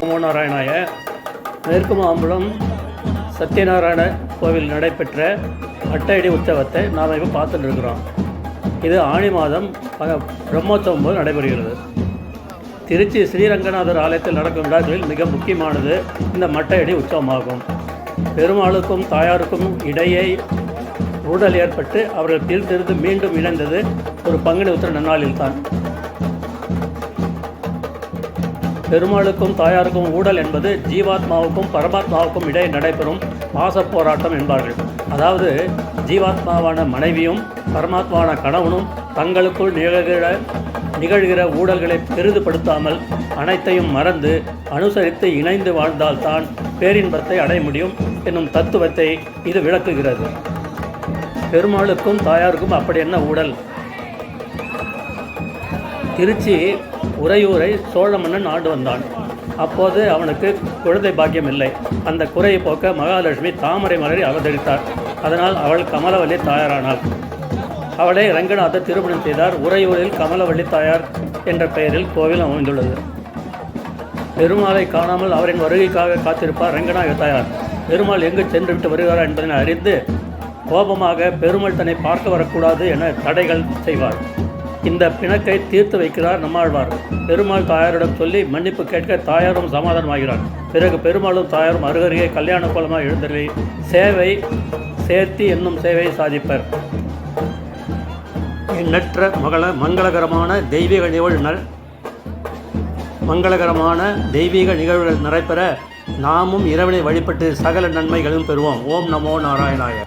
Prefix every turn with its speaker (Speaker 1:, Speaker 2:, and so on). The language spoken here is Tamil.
Speaker 1: நமோ நாராயணாய மேற்கு மாம்பலம் சத்யநாராயண கோவில் நடைபெற்ற அட்டையடி உற்சவத்தை நாம் இப்போ பார்த்துட்டு இருக்கிறோம் இது ஆணி மாதம் ப- பிரம்மோற்சவம் போது நடைபெறுகிறது. திருச்சி ஸ்ரீரங்கநாதர் ஆலயத்தில் நடக்கும் விழாக்களில் மிக முக்கியமானது இந்த மட்டையடி உற்சவமாகும். பெருமாளுக்கும் தாயாருக்கும் இடையே ஊழல் ஏற்பட்டு அவர்கள் பிரித்திருந்து மீண்டும் இணைந்தது ஒரு பங்குனி உத்திர நன்னாளில்தான். பெருமாளுக்கும் தாயாருக்கும் ஊடல் என்பது ஜீவாத்மாவுக்கும் பரமாத்மாவுக்கும் இடையே நடைபெறும் பாச போராட்டம் என்பார்கள். அதாவது ஜீவாத்மாவான மனைவியும் பரமாத்மாவான கணவனும் தங்களுக்குள் நிகழ்கிற நிகழ்கிற ஊழல்களை பெரிதுபடுத்தாமல் அனைத்தையும் மறந்து அனுசரித்து இணைந்து வாழ்ந்தால்தான் பேரின்பத்தை அடைய முடியும் என்னும் தத்துவத்தை இது விளக்குகிறது. பெருமாளுக்கும் தாயாருக்கும் அப்படி என்ன ஊடல்? திருச்சி உறையூரை சோழ மன்னன் ஆண்டு வந்தான். அப்போது அவனுக்கு குழந்தை பாக்கியம் இல்லை. அந்த குறையை போக்க மகாலட்சுமி தாமரை மலரை அவதரித்தார் அதனால் அவள் கமலவல்லி தாயாரானாள். அவளை ரங்கநாதர் திருமணம் செய்தார். உறையூரில் கமலவள்ளி தாயார் என்ற பெயரில் கோவில் அமைந்துள்ளது. பெருமாளை காணாமல் அவரின் வருகைக்காக காத்திருப்பார் ரங்கநாத தாயார். பெருமாள் எங்கு சென்று விட்டு வருகிறார் என்பதனை அறிந்து கோபமாக பெருமாள் தன்னை பார்க்க வரக்கூடாது என தடைகள் செய்வார். இந்த பிணக்கை தீர்த்து வைக்கிறார் நம்மாழ்வார். பெருமாள் தாயாரிடம் சொல்லி மன்னிப்பு கேட்க தாயாரும் சமாதானமாகிறார். பிறகு பெருமாளும் தாயாரும் அருகருகே கல்யாண கோலமாக எழுந்தருளி சேவை சேர்த்தி என்னும் சேவையை சாதிப்பர். எண்ணற்ற மகள மங்களகரமான தெய்வீக நிகழ்வுகள் மங்களகரமான தெய்வீக நிகழ்வுகள் நடைபெற நாமும் இறைவனை வழிபட்டு சகல நன்மைகளும் பெறுவோம். ஓம் நமோ நாராயணாய.